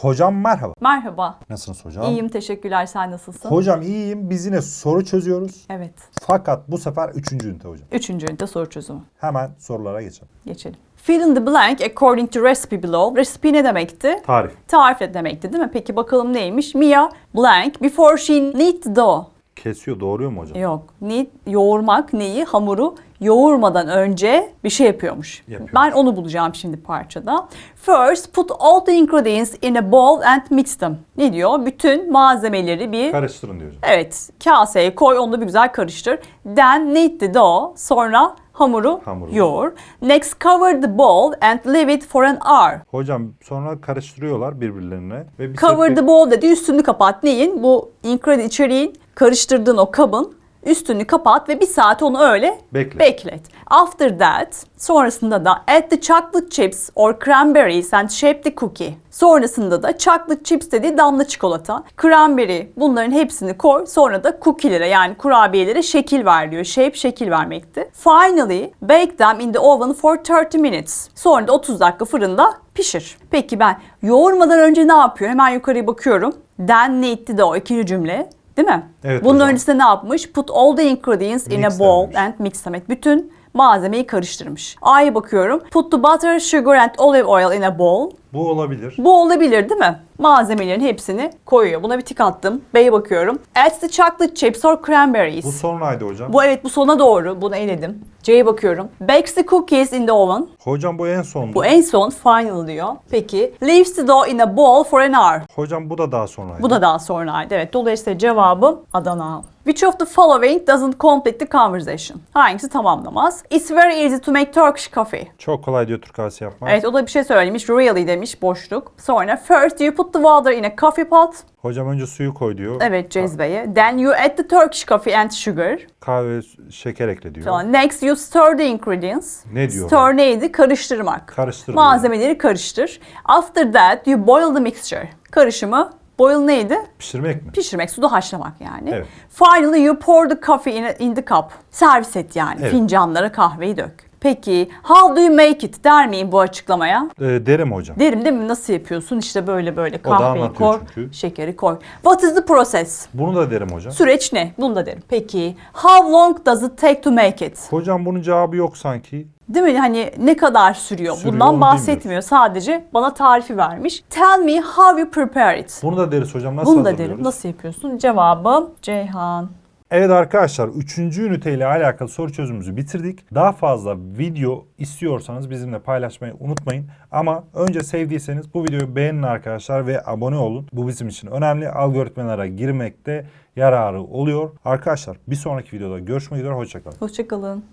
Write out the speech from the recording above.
Hocam merhaba. Merhaba. Nasılsınız hocam? İyiyim teşekkürler. Sen nasılsın? Hocam iyiyim. Biz yine soru çözüyoruz. evet. Fakat bu sefer üçüncü ünite hocam. Üçüncü ünite soru çözümü. Hemen sorulara geçelim. Geçelim. Fill in the blank according to recipe below. Recipe ne demekti? Tarif. Tarif demekti değil mi? Peki bakalım neymiş? Mia blank before she knead the dough. Kesiyor, doğruyor mu hocam? Yok. Knead, yoğurmak neyi? Hamuru yoğurmadan önce bir şey yapıyormuş. Yapıyormuş. Ben onu bulacağım şimdi parçada. First put all the ingredients in a bowl and mix them. Ne diyor? Bütün malzemeleri bir Karıştırın diyor hocam. Evet, kaseye koy, onu da bir güzel karıştır. Then knead the dough, sonra hamuru, Hamuru. yoğur. Next cover the bowl and leave it for an hour. Hocam sonra karıştırıyorlar birbirlerine. Ve bir Cover süre- the bowl dedi, üstünü kapat. Neyin? Bu ingredient içeriğin karıştırdığın o kabın üstünü kapat ve bir saat onu öyle Beklet. beklet. After that, sonrasında da add the chocolate chips or cranberries and shape the cookie. Sonrasında da chocolate chips dediği damla çikolata, cranberry bunların hepsini koy. Sonra da cookie'lere yani kurabiyelere şekil ver diyor. Shape şekil vermekti. Finally, bake them in the oven for 30 minutes. Sonra da 30 dakika fırında pişir. Peki ben yoğurmadan önce ne yapıyor? Hemen yukarıya bakıyorum. Then need'ti de o ikinci cümle. Değil mi? Evet Bunun hocam. öncesinde ne yapmış? Put all the ingredients in a Mix bowl demiş. and mix them. Bütün malzemeyi karıştırmış. A'ya bakıyorum. Put the butter, sugar and olive oil in a bowl. Bu olabilir. Bu olabilir değil mi? Malzemelerin hepsini koyuyor. Buna bir tik attım. B'ye bakıyorum. Add the chocolate chips or cranberries. Bu sonraydı hocam. Bu evet bu sona doğru. Bunu eledim. C'ye bakıyorum. Bakes the cookies in the oven. Hocam bu en sondu. Bu en son final diyor. Peki. Leaves the dough in a bowl for an hour. Hocam bu da daha sonraydı. Bu da daha sonraydı. Evet. Dolayısıyla cevabım Adana. Which of the following doesn't complete the conversation? Hangisi tamamlamaz? It's very easy to make Turkish coffee. Çok kolay diyor Türk kahvesi yapmak. Evet o da bir şey söylemiş. Really demiş boşluk. Sonra first you put the water in a coffee pot. Hocam önce suyu koy diyor. Evet cezveye. Then you add the Turkish coffee and sugar. Kahve, şeker ekle diyor. Sonra next you stir the ingredients. Ne diyor? Stir neydi? Karıştırmak. Karıştır. Malzemeleri karıştır. After that you boil the mixture. Karışımı boil neydi? Pişirmek mi? Pişirmek, suda haşlamak yani. Evet. Finally you pour the coffee in, in the cup. Servis et yani. Evet. Fincanlara kahveyi dök. Peki how do you make it der miyim bu açıklamaya? Ee, derim hocam. Derim değil mi? Nasıl yapıyorsun? İşte böyle böyle da kahveyi anlatıyor koy, çünkü. şekeri koy. What is the process? Bunu da derim hocam. Süreç ne? Bunu da derim. Peki how long does it take to make it? Hocam bunun cevabı yok sanki. Değil mi? Hani ne kadar sürüyor? Sürüyor, Bundan bahsetmiyor. Sadece bana tarifi vermiş. Tell me how you prepare it. Bunu da deriz hocam. Nasıl Bunu da hazırlıyoruz? derim. Nasıl yapıyorsun? Cevabım Ceyhan. Evet arkadaşlar 3. ünite ile alakalı soru çözümümüzü bitirdik. Daha fazla video istiyorsanız bizimle paylaşmayı unutmayın. Ama önce sevdiyseniz bu videoyu beğenin arkadaşlar ve abone olun. Bu bizim için önemli. Algoritmalara girmekte yararı oluyor. Arkadaşlar bir sonraki videoda görüşmek üzere. Hoşçakalın. Hoşçakalın.